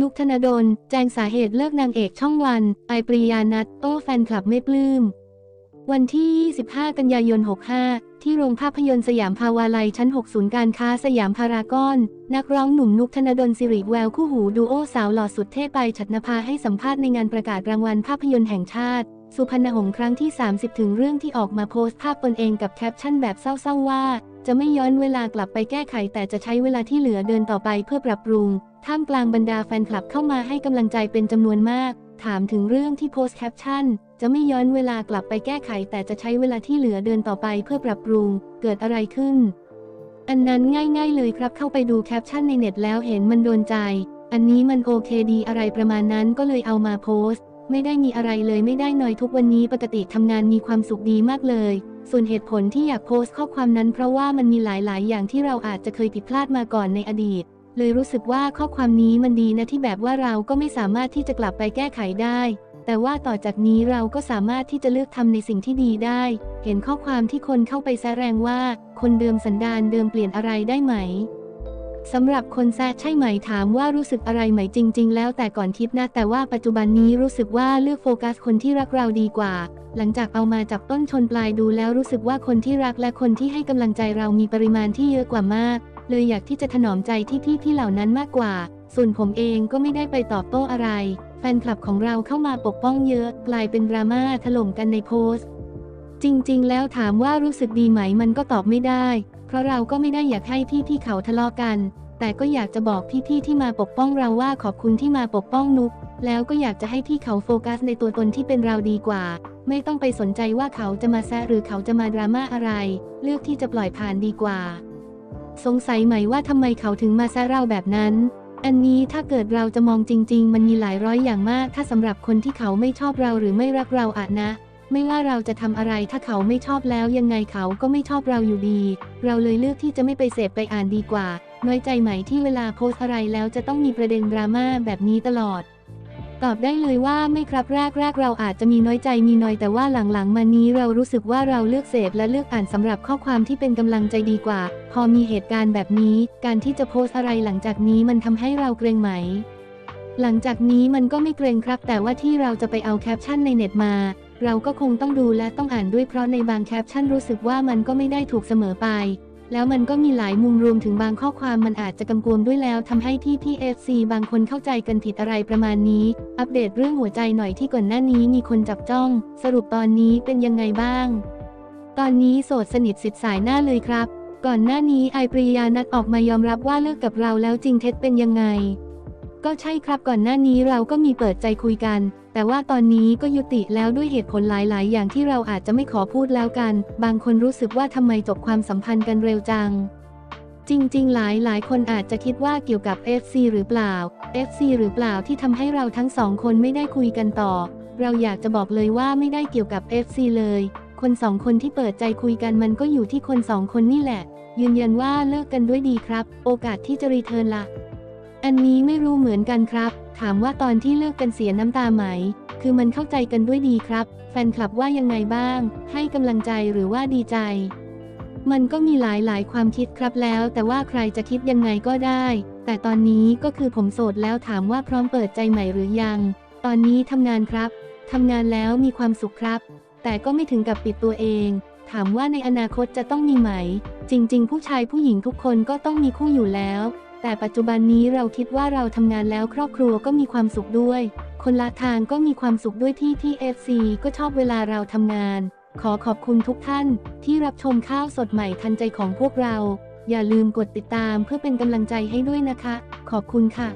นุกธนดล แจ้งสาเหตุเลิกนางเอกช่องวัน ไอปริยานัทโต้แฟนคลับไม่ปลื้ม วันที่ 25 กันยายน 65 ที่โรงภาพยนตร์สยามพาวาไลยชั้น6ศูนย์การค้าสยามพารากอน นักร้องหนุ่มนุกธนดลสิริแววคู่หูดูโอสาวหล่อสุดเท่ไปฉัตรนภาให้สัมภาษณ์ในงานประกาศรางวัลภาพยนตร์แห่งชาติ สุพรรณหงส์ครั้งที่ 30 ถึงเรื่องที่ออกมาโพสต์ภาพตนเองกับแคปชั่นแบบเศร้าๆว่า จะไม่ย้อนเวลากลับไปแก้ไข แต่จะใช้เวลาที่เหลือเดินต่อไปเพื่อปรับปรุง ท่ามกลางบรรดาแฟนคลับเข้ามาให้กำลังใจเป็นจำนวนมาก ถามถึงเรื่องที่โพสต์แคปชั่น จะไม่ย้อนเวลากลับไปแก้ไข แต่จะใช้เวลาที่เหลือเดินต่อไปเพื่อปรับปรุง เกิดอะไรขึ้น อันนั้นง่าย ๆ เลยครับเข้าไปดูแคปชั่นในเน็ตแล้วเห็นมันโดนใจ อันนี้มันโอเคดีอะไรประมาณนั้นก็เลยเอามาโพสต์ ไม่ได้มีอะไรเลยไม่ได้น้อยทุกวันนี้ปกติทำงานมีความสุขดีมากเลยส่วนเหตุผลที่อยากโพสต์ข้อความนั้นเพราะว่ามันมีหลาย ๆ อย่างที่เราอาจจะเคยผิดพลาดมาก่อนในอดีต เลยรู้สึกว่าข้อความนี้มันดีนะที่แบบว่าเราก็ไม่สามารถที่จะกลับไปแก้ไขได้ แต่ว่าต่อจากนี้เราก็สามารถที่จะเลือกทำในสิ่งที่ดีได้ เห็นข้อความที่คนเข้าไปแซแรงว่า คนเดิมสันดานเดิมเปลี่ยนอะไรได้ไหมสำหรับคนแซะใช่ไหมถามว่ารู้สึกอะไรไหมจริง ๆ แล้วแต่ก่อนคิดนะ แต่ว่าปัจจุบันนี้รู้สึกว่าเลือกโฟกัสคนที่รักเราดีกว่า หลังจากเอามาจับต้นชนปลายดูแล้วรู้สึกว่าคนที่รักและคนที่ให้กำลังใจเรามีปริมาณที่เยอะกว่ามาก เลยอยากที่จะถนอมใจที่พี่ที่เหล่านั้นมากกว่า ส่วนผมเองก็ไม่ได้ไปตอบโต้อะไร แฟนคลับของเราเข้ามาปกป้องเยอะ กลายเป็นดราม่าถล่มกันในโพสต์ จริงๆ แล้วถามว่ารู้สึกดีไหมมันก็ตอบไม่ได้ เพราะเราก็ไม่ได้อยากให้พี่ๆเขาทะเลาะกัน แต่ก็อยากจะบอกพี่ๆที่มาปกป้องเราว่าขอบคุณที่มาปกป้องนุก แล้วก็อยากจะให้พี่เขาโฟกัสในตัวตนที่เป็นเราดีกว่าไม่ต้องไปสนใจว่าเขาจะมาแซะหรือเขาจะมาดราม่าอะไร เลือกที่จะปล่อยผ่านดีกว่า สงสัยไหมว่าทำไมเขาถึงมาแซะเราแบบนั้น อันนี้ถ้าเกิดเราจะมองจริง ๆ มันมีหลายร้อยอย่างมาก ถ้าสำหรับคนที่เขาไม่ชอบเราหรือไม่รักเราอะนะ ไม่ว่าเราจะทำอะไรถ้าเขาไม่ชอบแล้วยังไงเขาก็ไม่ชอบเราอยู่ดี เราเลยเลือกที่จะไม่ไปเสพไปอ่านดีกว่า น้อยใจไหมที่เวลาโพสอะไรแล้วจะต้องมีประเด็นดราม่าแบบนี้ตลอด ตอบได้เลยว่าไม่ครับแรกแรกเราอาจจะมีน้อยใจมีน้อยแต่ว่าหลังๆ มานี้เรารู้สึกว่าเราเลือกเสพและเลือกอ่านสำหรับข้อความที่เป็นกำลังใจดีกว่า พอมีเหตุการณ์แบบนี้ การที่จะโพสอะไรหลังจากนี้มันทำให้เราเกรงไหม หลังจากนี้มันก็ไม่เกรงครับ แต่ว่าที่เราจะไปเอาแคปชั่นในเน็ตมา เราก็คงต้องดูและต้องอ่านด้วยเพราะในบางแคปชั่นรู้สึกว่ามันก็ไม่ได้ถูกเสมอไป แล้วมันก็มีหลายมุมรวมถึงบางข้อความมันอาจจะกำกวมด้วยแล้วทำให้พี่พี่เอฟซีบางคนเข้าใจกันผิดอะไรประมาณนี้ อัปเดตเรื่องหัวใจหน่อยที่ก่อนหน้านี้มีคนจับจ้อง สรุปตอนนี้เป็นยังไงบ้าง ตอนนี้โสดสนิทสิทธิ์สายหน้าเลยครับ ก่อนหน้านี้ไอปริยานัดออกมายอมรับว่าเลิกกับเราแล้วจริงเท็จเป็นยังไง ก็ใช่ครับก่อนหน้านี้เราก็มีเปิดใจคุยกัน แต่ว่าตอนนี้ก็ยุติแล้วด้วยเหตุผลหลาย ๆ อย่างที่เราอาจจะไม่ขอพูดแล้วกัน บางคนรู้สึกว่าทำไมจบความสัมพันธ์กันเร็วจัง จริง ๆ หลายหลายคนอาจจะคิดว่าเกี่ยวกับ FC หรือเปล่า FC หรือเปล่าที่ทำให้เราทั้งสองคนไม่ได้คุยกันต่อ เราอยากจะบอกเลยว่าไม่ได้เกี่ยวกับ FC เลย คนสองคนที่เปิดใจคุยกันมันก็อยู่ที่คนสองคนนี่แหละ ยืนยันว่าเลิกกันด้วยดีครับ โอกาสที่จะรีเทิร์นละ อันนี้ไม่รู้เหมือนกันครับ ถามว่าตอนที่เลิกกันเสียน้ำตาไหม คือมันเข้าใจกันด้วยดีครับ แฟนคลับว่ายังไงบ้าง ให้กำลังใจหรือว่าดีใจ มันก็มีหลายหลายๆความคิดครับแล้ว แต่ว่าใครจะคิดยังไงก็ได้ แต่ตอนนี้ก็คือผมโสดแล้วถามว่าพร้อมเปิดใจใหม่หรือยัง ตอนนี้ทำงานครับทำงานแล้วมีความสุขครับ แต่ก็ไม่ถึงกับปิดตัวเอง ถามว่าในอนาคตจะต้องมีไหม จริง ๆ ผู้ชายผู้หญิงทุกคนก็ต้องมีคู่อยู่แล้ว แต่ปัจจุบันนี้เราคิดว่าเราทำงานแล้วครอบครัวก็มีความสุขด้วย คนละทางก็มีความสุขด้วยที่ที่ FC ก็ชอบเวลาเราทำงาน ขอขอบคุณทุกท่านที่รับชมข้าวสดใหม่ทันใจของพวกเรา อย่าลืมกดติดตามเพื่อเป็นกำลังใจให้ด้วยนะคะ ขอบคุณค่ะ